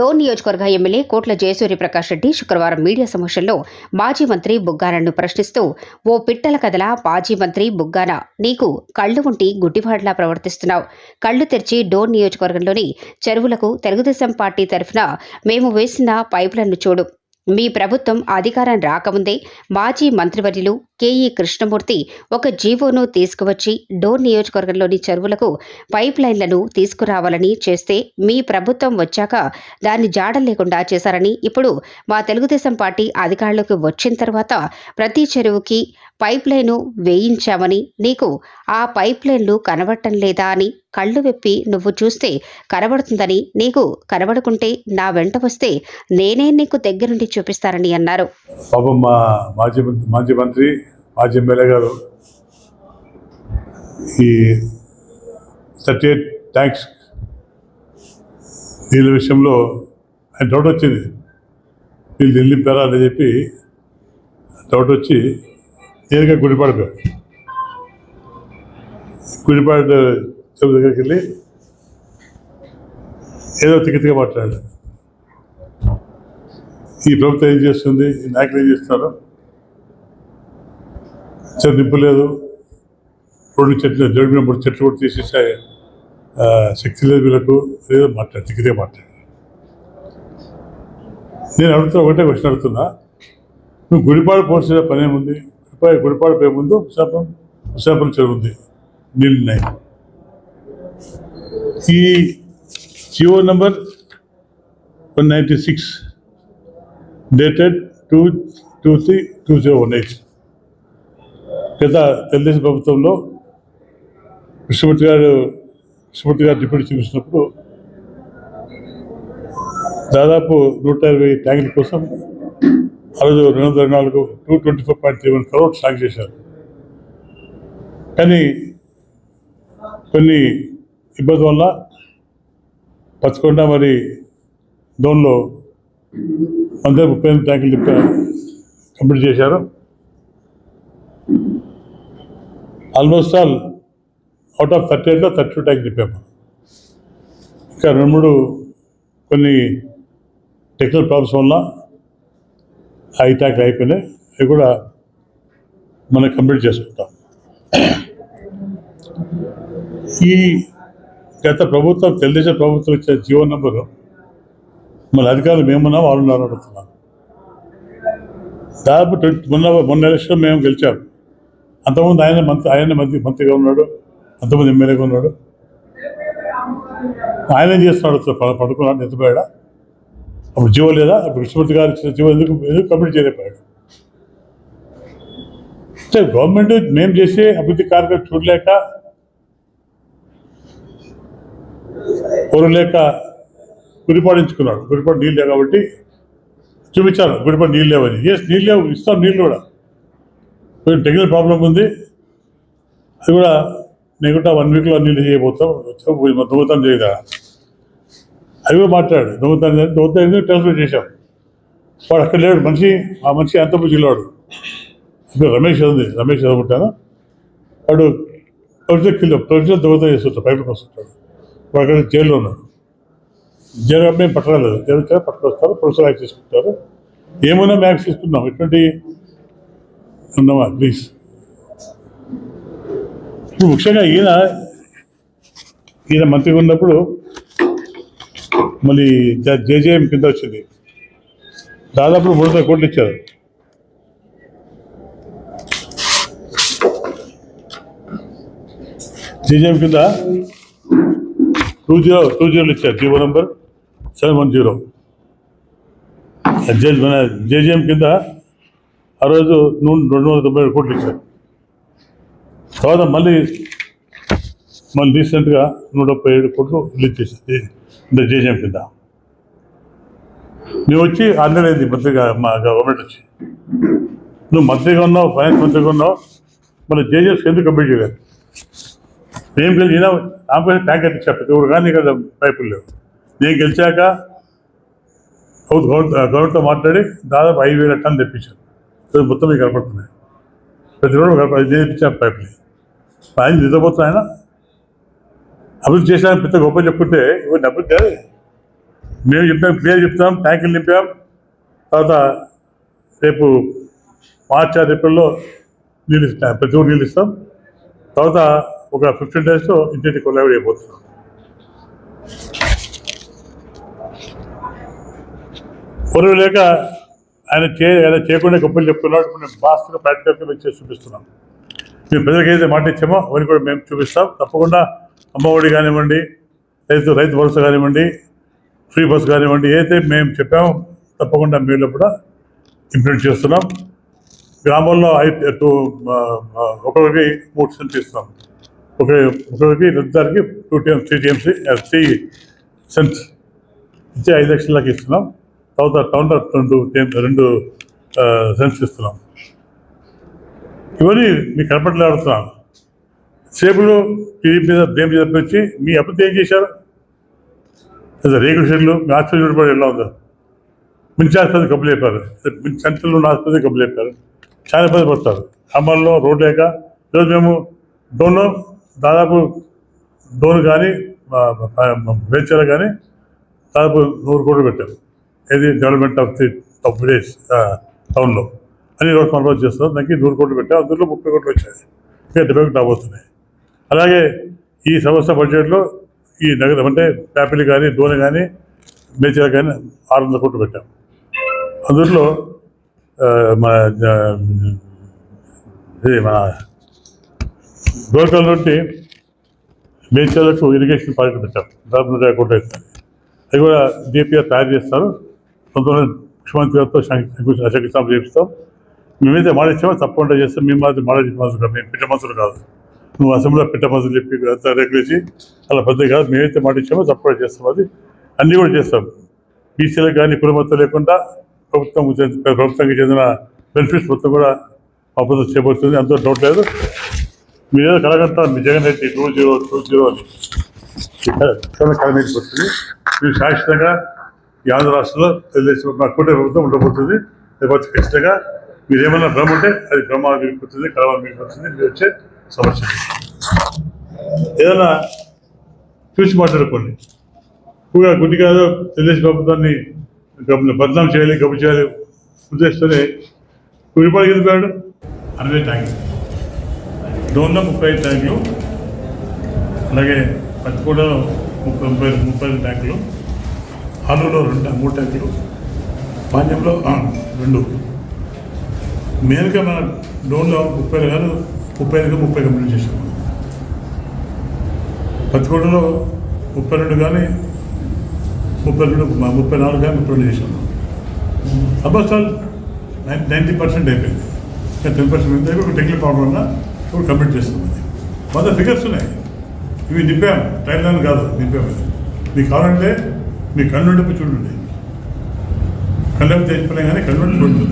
డోన్ నియోజకవర్గ ఎమ్మెల్యే కోట్ల జయసూర్య ప్రకాష్ రెడ్డి శుక్రవారం మీడియా సమక్షంలో మాజీ మంత్రి బుగ్గానను ప్రశ్నిస్తూ ఓ పిట్టల కథల మాజీ మంత్రి బుగ్గాన? నీకు కళ్ళు ఉంటి గుడ్డివాడ్లా ప్రవర్తిస్తున్నావు. కళ్ళు తెరిచి డోన్ నియోజకవర్గంలోని చెరువులకు తెలుగుదేశం పార్టీ తరఫున మేము వేసిన పైపులను చూడు. మీ ప్రభుత్వం అధికారం రాకముందే మాజీ మంత్రివర్యులు కేఈ కృష్ణమూర్తి ఒక జీవోను తీసుకువచ్చి డోర్ నియోజకవర్గంలోని చెరువులకు పైప్ లైన్లను తీసుకురావాలని చేస్తే మీ ప్రభుత్వం వచ్చాక దాన్ని జాడ లేకుండా చేశారని ఇప్పుడు మా తెలుగుదేశం పార్టీ అధికారంలోకి వచ్చిన తర్వాత ప్రతి చెరువుకి పైప్ లైను వేయించామని నీకు ఆ పైప్ లైన్లు కనబడటం లేదా అని కళ్ళు విప్పి నువ్వు చూస్తే కనబడుతుందని నీకు కనబడుకుంటే నా వెంట వస్తే నేనే నీకు దగ్గరుండి చూపిస్తానని అన్నారు. పాపం మా మాజీ మంత్రి మాజీ మంత్రి మాజీ ఎమ్మెల్యే గారు ఈ థర్టీ ఎయిట్ ట్యాంక్స్ నీళ్ళ విషయంలో ఆయన డౌట్ వచ్చింది. వీళ్ళు నిలిపారా అని చెప్పి డౌట్ వచ్చి నేరుగా గుడిపాడు. గుడిపాడు చెరువు దగ్గరికి వెళ్ళి ఏదో తిక్కతిగా మాట్లాడాడు. ఈ ప్రభుత్వం ఏం చేస్తుంది? ఈ నాయకులు ఏం చేస్తున్నారు? చెట్టు నింపలేదు రెండు చెట్లు జోడి మీద మూడు చెట్లు కూడా తీసేసే శక్తి లేదు వీళ్ళకు. ఏదో మాట్లాడు తిక్కితే మాట్లాడు. నేను అడుగుతున్నా ఒకటే క్వశ్చన్ అడుగుతున్నా. నువ్వు గుడిపాడు పోసిన పనేముంది ఏముంది గుడిపాడు పోయే ముందు విశాఖం విశాఖపట్నం చెరువు ఉంది నీళ్ళు ఉన్నాయి ఈ Jio number one ninety six dated two two three two zero one eight. గత తెలుగుదేశం ప్రభుత్వంలో కృష్ణమూర్తి గారు కృష్ణమూర్తి గారు డిప్యూటీ చూపించినప్పుడు దాదాపు నూట ఇరవై ట్యాంకుల కోసం ఆ రోజు రెండు వందల నాలుగు two twenty four point three one crore సాగు చేశారు. కానీ కొన్ని ఇబ్బంది వల్ల పచ్చకొండ మరి డోన్లో వంద ముప్పై ఎనిమిది ట్యాంకులు కంప్లీట్ చేశారు. Almost all out of thirty ఎయిట్లో థర్టీ టూ ట్యాంక్ తిప్పాము. ఇంకా రెండు మూడు కొన్ని టెక్నికల్ ప్రాబ్లమ్స్ వల్ల ఐ అయిపోయినాయి అవి కూడా మనం కంప్లీట్ చేసుకుంటాం. ఈ గత ప్రభుత్వం తెలుగుదేశం ప్రభుత్వం ఇచ్చే జీవో నెంబరు మన అధికారులు మేమున్నాం వాళ్ళు ఉన్నారు అడుగుతున్నాం. దాదాపు ట్వంటీ మొన్న మొన్న ఎలక్షన్ మేము గెలిచాము అంతకుముందు ఆయన మంత్రి ఆయన మంత్రి మంత్రిగా ఉన్నాడు అంతకుముందు ఎమ్మెల్యేగా ఉన్నాడు. ఆయన ఏం చేస్తున్నాడు పడుకున్నాడు నిద్రపోయాడా? అప్పుడు జీవో లేదా? అప్పుడు కృష్ణమూర్తి గారు ఇచ్చిన జీవో ఎందుకు ఎందుకు కంప్లీట్ చేయలేకపోయాడు అంటే గవర్నమెంట్ మేము చేసే అభివృద్ధి కార్యక్రమం చూడలేక లేక గురిపాడించుకున్నాడు గురిపాడు నీళ్ళు లేవు కాబట్టి చూపించాను. గుడిపాడు నీళ్ళు లేవని ఎస్ నీళ్ళు లేవు. ఇస్తాం నీళ్ళు కూడా. కొంచెం టెక్నికల్ ప్రాబ్లం ఉంది. అది కూడా నేను కూడా వన్ వీక్లో నీళ్ళు చేయబోతాం. దొంగతనం చేయదా? అది కూడా మాట్లాడు నువ్వు చేసి నువ్వు ఎందుకు ట్రాన్స్ఫర్ చేశావు? వాడు అక్కడ లేడు. మనిషి ఆ మనిషి అంత జిల్లాడు ఇప్పుడు రమేష్ ఉంది రమేష్ చదువుకుంటాను వాడు ప్రొఫెసర్ కిలో ప్రొఫెసర్ దొంగతనం చేస్తుంటాడు పైపు వస్తుంటాడు వాడు అక్కడ జైల్లో ఉన్నాడు. జైలు మేము పట్టరాలేదు జైలు వచ్చాక పట్టుకొస్తారు? ప్రొఫెసర్ యాక్ట్ చేసుకుంటారు? ఏమైనా మ్యాక్స్ తీసుకున్నాం ఎటువంటి ఉన్నామా ప్లీజ్. ఇప్పుడు ముఖ్యంగా ఈయన ఈయన మంత్రిగా ఉన్నప్పుడు మళ్ళీ జ- జేజేఎం కింద వచ్చింది. దాదాపు మూడు వందల కోట్లు ఇచ్చారు. జేజేఎం కింద టూ జీరో టూ జీరోలు ఇచ్చారు. GO number seven one zero. J మన జేజేఎం కింద ఆ రోజు నూనె రెండు వందల తొంభై ఏడు కోట్లు ఇచ్చారు. తర్వాత మళ్ళీ మళ్ళీ రీసెంట్గా నూట ముప్పై ఏడు కోట్లు రిలీజ్ చేసింది. ఇంత జేజేఎం కింద నువ్వు వచ్చి అందలేదు మంత్రిగా మా గవర్నమెంట్ వచ్చి. నువ్వు మంత్రిగా ఉన్నావు ఫైనాన్స్ మంత్రిగా ఉన్నావు మన జేజెస్ ఎందుకు కంప్లీట్ చేయలేదు నేను గెలిచినా నాకు ట్యాంక్ కట్టించా ప్రతి ఊరు కానీ కదా పైపులు లేవు. నేను గెలిచాక గవర్నమెంట్తో మాట్లాడి దాదాపు ఐదు వేల టన్ తెప్పించాను మొత్తం మీకు కనపడుతున్నాయి. ప్రతి కనపడి నేను తెప్పించాను పైపులు. ఆయన నిద్రపోతున్నా ఆయన అభివృద్ధి చేసినా పెద్ద గొప్ప చెప్పుకుంటే ఇవన్నీ అభివృద్ధి కాదు. మేము చెప్పాం క్లియర్ చెప్తాం ట్యాంకులు నింపాం. తర్వాత రేపు మార్చ్ ఆరు ఏప్రిల్లో నీళ్ళు ఇస్తాం ప్రతి ఊరు నీళ్ళు ఇస్తాం. తర్వాత ఒక ఫిఫ్టీన్ డేస్లో ఇంటింటి కొలాబడి అయిపోతున్నాం పొరుగు లేక ఆయన చే ఆయన చేయకుండా గొప్పలు చెప్తున్నాడు మేము బాస్గా ప్రాక్టికల్గా మేము చేసి చూపిస్తున్నాం. మేము ప్రజలకు ఏదైతే మాట ఇచ్చామో అవన్నీ కూడా మేము చూపిస్తాం. తప్పకుండా అమ్మఒడి కానివ్వండి రైతు రైతు భరోసా కానివ్వండి ఫ్రీ బస్ కానివ్వండి ఏదైతే మేము చెప్పామో తప్పకుండా మీరు కూడా ఇంప్లిమెంట్ చేస్తున్నాం. గ్రామంలో టూ ఒకరికి మూడు సెంట్లు ఇస్తున్నాం. ఒకరి ఒకరికి వృద్ధానికి two TM three TMC three cents ఇచ్చే ఐదు లక్షలకి ఇస్తున్నాం. తర్వాత టౌన్లో రెండు రెండు సెంట్స్ ఇస్తున్నాం. ఇవన్నీ మీకు కనపడలేడుతున్నాను సేపులు టీడీపీ మీద దేని మీద వచ్చి మీ అభివృద్ధి ఏం చేశారు? రేగుల రేకుల షెడ్లు మీ ఆసుపత్రి చూడబడి ఎలా ఉందో. మించి ఆసుపత్రి కబ్బులు చెప్పారు. సెంట్రల్ ఉన్న ఆసుపత్రి కబ్బులు చెప్పారు. చాలా ఇబ్బంది పడతారు. అమల్లో రోడ్ లేక ఈరోజు మేము డోన్లో దాదాపు డోన్ కానీ వేచారు కానీ దాదాపు నూరు కోట్లు పెట్టారు ఏది development of the of village టౌన్లో. అని రోజు కొనుగోలు చేస్తారు దానికి నూరు కోట్లు పెట్టారు అందులో ముప్పై కోట్లు వచ్చాయి. ఇంకా డెబ్బై కోట్లు రాబోతున్నాయి. అలాగే ఈ సంవత్సర బడ్జెట్లో ఈ నగరం అంటే ప్యాపిల్ కానీ డోన్ కానీ మేచర్ కానీ ఆరు వందల కోట్లు పెట్టాం. అందులో మన ఇది మన గోకల్ నుండి మేచర్లకు ఇరిగేషన్ ప్రాజెక్ట్ పెట్టాం. దాదాపు నూట యాభై కోట్లు అవుతుంది అది కూడా డిపిఆర్ తయారు చేస్తారు. కొంతమంది ముఖ్యమంత్రి గారితో శంకుస్థాపన చేపిస్తాం. మేమైతే మాట ఇచ్చామో తప్పకుండా చేస్తాం. మేము మాత్రం మాట చెప్పాల్సి మేము పిట్ట మంత్రులు కాదు. నువ్వు అసెంబ్లీలో పెట్టమని చెప్పి అంతా రెగ్యులేసి అలా పెద్ద కాదు మేమైతే మాట ఇచ్చామో తప్పకుండా చేస్తాం అది అన్నీ కూడా చేస్తాం. బీసీలకు కానీ కులమత్తం లేకుండా ప్రభుత్వం ప్రభుత్వానికి చెందిన బెనిఫిట్స్ మొత్తం కూడా మా ప్రభుత్వం అంత డౌట్ లేదు. మీరేదో కలగంటారు. మీ Jagan Reddy two zero two zero అని. వస్తుంది. మీరు శాశ్వతంగా ఈ ఆంధ్ర రాష్ట్రంలో తెలుగుదేశం మా కూటమి ప్రభుత్వం ఉండబోతుంది. లేకపోతే ఖచ్చితంగా మీరేమైనా భ్రమ ఉంటే అది భ్రమ మిగిలిపోతుంది కలవ మిగిలిపోతుంది మీరు వచ్చే సమస్య. ఏదైనా చూసి మాట్లాడుకోండి. ఎక్కువగా గుడ్డి కాదు తెలుగుదేశం ప్రభుత్వాన్ని గబ- బదనాం చేయాలి గబ్బు చేయాలి. ఉద్దేశంతోనే కుడిపాడు గెలిపాడు అరవై ట్యాంకులు. వందల ముప్పై ఐదు ట్యాంకులు. అలాగే పచ్చిపూడలో ముప్పై ముప్పై ముప్పై ఐదు ట్యాంకులు. ఆలూరులో రెండు మూడు ట్యాంకులు. పాండ్యంలో రెండు. మెయిన్గా మన డోన్లో ముప్పై ఐదు ముప్పై ఐదుగా ముప్పై కంప్లీట్ చేశాం. పత్తికోటలో ముప్పై రెండు కానీ ముప్పై రెండు ముప్పై నాలుగు కానీ ముప్పై రెండు చేసాం నైన్ నైంటీ పర్సెంట్ అయిపోయింది. ఇంకా టెన్ పర్సెంట్ ఉంది ఒక టెక్నికల్ ప్రాబ్లం ఉన్నా ఇప్పుడు కంప్లీట్ చేస్తుంది అది. ఫిగర్స్ ఉన్నాయి. ఇవి నింపాం ట్రైన్ లైన్ కాదు నింపాం మీకు కావాలంటే మీ కళ్ళు చూడండి కళ్ళకి తెచ్చిపోయినా కానీ కళ్ళు చూడండి.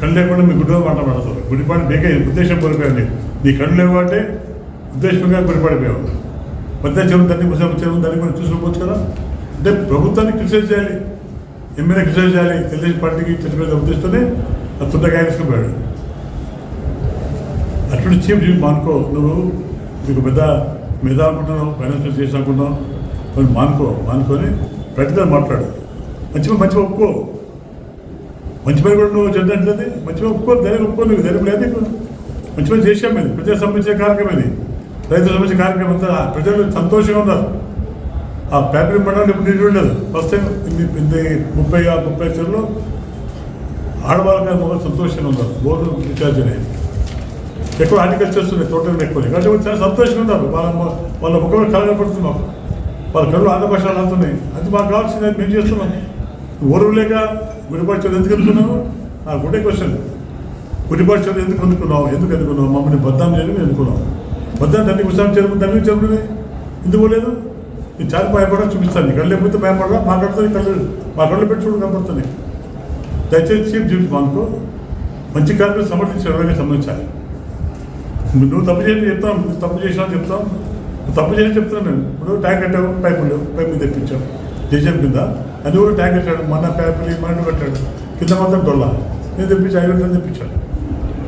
కళ్ళు లేకుండా మీ గుడ్డ మాట పడతారు గుడిపాటు బేకే ఉద్దేశం కోల్పోయండి నీ కళ్ళు లేవు అంటే ఉద్దేశంగా గుడిపాడిపోయావు పెద్ద చెరువు దాన్ని ముసలి చెరువు దాన్ని కూడా చూసుకోవచ్చు కదా. అంటే ప్రభుత్వాన్ని క్రిటిసైజ్ చేయాలి? ఎమ్మెల్యే క్రిటిసైజ్ చేయాలి? తెలుగుదేశం పార్టీకి చెట్టు ఉద్దేశిస్తూనే అది తొందరగా తీసుకుపోయాడు. అటువంటి చీఫ్ చీఫ్ మానుకో నువ్వు నీకు పెద్ద మీద అనుకుంటున్నావు ఫైనాన్షియల్ చేసి అనుకుంటున్నావు. కొన్ని మానుకో మానుకొని ప్రతిదాన్ని మాట్లాడు. మంచిగా మంచిగా ఒప్పుకో. మంచి పని కూడా నువ్వు చెందంటే మంచిగా ఒప్పుకోరు ధైర్యం ఒప్పుకోరు నీకు. ధైర్యం లేదు నీకు. మంచి పని చేసాం ఇది ప్రజలకు సంబంధించిన కార్యక్రమం ఇది. రైతులకు సంబంధించిన కార్యక్రమం అంతా. ప్రజలు సంతోషంగా ఉన్నారు. ఆ పేపర్ మండలం ఇప్పుడు నీళ్ళు ఉండదు. ఫస్ట్ టైం ఇన్ని ముప్పై ఆ ముప్పై చెరువులో ఆడవాళ్ళకి మొదలు సంతోషంగా ఉన్నారు. బోర్డు రీఛార్జ్ అనేది ఎక్కువ హార్టికల్చర్స్ ఉన్నాయి తోటలు ఎక్కువ. కాబట్టి చాలా సంతోషంగా ఉన్నారు. వాళ్ళ వాళ్ళ ముఖంలో కలగపడుతుంది మాకు. వాళ్ళ కళ్ళు ఆంధ్రభాషలు అవుతున్నాయి అది మాకు కావాల్సింది మేము చేస్తున్నాం. ఓరువు లేక గుడిపాటి చదువు ఎందుకు ఎన్నుకున్నావు? ఆ ఒకటే క్వశ్చన్ గుడిపాటి చదువు ఎందుకు అనుకున్నావు ఎందుకు ఎన్నుకున్నావు? మమ్మల్ని బద్దాం చేయడం ఎన్నుకున్నావు బద్దాం దాన్ని ఉత్సాహం చేయడం దాన్ని చెప్పడం ఎందుకు పోలేదు? నేను చాలా భయపడా చూపిస్తాను నీ కళ్ళు లేకపోతే భయపడరా? మాట్లాడుతుంది కళ్ళు. మా కళ్ళు పెట్టి చూడు కనపడుతుంది. దయచేసి చీఫ్ డ్యూటీ మాకు మంచి కార్యక్రమం సమర్థించి ఎవరైనా సంబంధించాలి. నువ్వు తప్పు చేయని చెప్తాం నువ్వు తప్పు చేసినా చెప్తాం. తప్పు చేయని చెప్తాను నేను. ఇప్పుడు ట్యాంక్ కట్టావు పైపు లేవు. పైపులు తెప్పించావు. జేజం కింద అది కూడా ట్యాంక్ పెట్టాడు మన పేపర్లు మన పెట్టాడు కింద మాత్రం డొల్ల. నేను తెప్పించి ఐదు గంటలు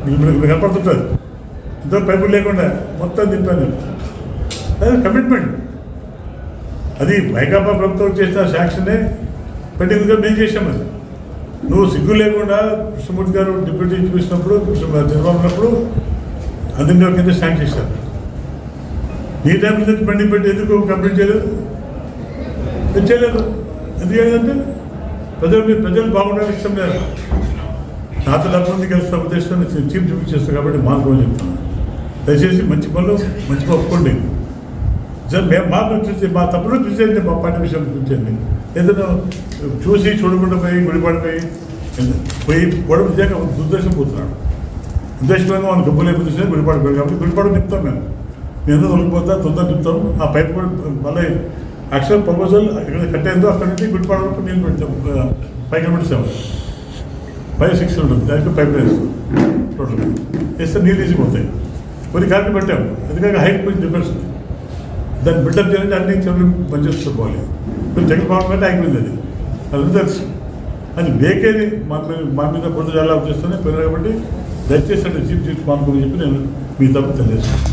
మీకు కనపడుతుంటుంది ఇంత పైపులు లేకుండా మొత్తం తిప్పాను. అది కమిట్మెంట్ అది వైకాపా ప్రభుత్వం చేసిన శాంక్షనే పెట్టిందిగా మేము చేసాం అది. నువ్వు సిగ్గు లేకుండా కృష్ణమూర్తి గారు డిప్యూటీ చూసినప్పుడు చంద్రబాబు ఉన్నప్పుడు అందులో కింద శాంక్షన్ చేశారు. ఈ టైం నుంచి బండి పెట్టి ఎందుకు కంప్లీట్ చేయలేదు? ఎందుకు చేయలేదు? ఎందుకంటే ప్రజలు మీరు ప్రజలు బాగుండాలని ఇష్టం లేదు. నాతో డబ్బు కలిసి కలిసిన ఉద్దేశంతో చీఫ్ చేస్తాను కాబట్టి మానుకోమని చెప్తాను. దయచేసి మంచి పనులు మంచి ఒప్పుకోండి. మేము మా చూసి మా తప్పులు చూసేయండి మా పార్టీ విషయం చూసేయండి. ఏదైనా చూసి చూడకుండా పోయి విడిపడిపోయి పోయి గొడవ చేయక దుర్దేశం పోతున్నాడు. ఉద్దేశంగా మనం డబ్బు లేకపోతే విడిపడిపోయాడు కాబట్టి గుడిపడ నింపుతాం మేము. మేము ఎందుకు తొలగిపోతా తొందర నింపుతాం. ఆ పైపు కూడా మళ్ళీ యాక్చువల్ ప్రపోజల్ ఇక్కడ కట్టేందో అక్కడ నుంచి గుడిపాడ వరకు నీళ్ళు పెడతాం ఫైవ్ కిలోమీటర్స్ ఫైవ్ సిక్స్ ఉంటుంది దానికి పైప్ వేస్తాం టోటల్ వేస్తే నీళ్ళు తీసిపోతాయి కొన్ని కార్లు పెట్టాము ఎందుకంటే హైట్ కొంచెం డిఫరెన్స్ ఉంది దాన్ని బిల్డప్ చేయాలంటే అన్ని చెవులు పనిచేస్తూ పోవాలి కొంచెం జగన్ పవన్ అయిపోయింది అది అది తెలుసు అది బేకేది మా మీద మా మీద బురద చాలా చేస్తూనే పిల్లలు కాబట్టి దయచేసి అంటే చీఫ్ చీఫ్ మానుకోమని చెప్పి నేను మీ తప్పు తెలియజేస్తాను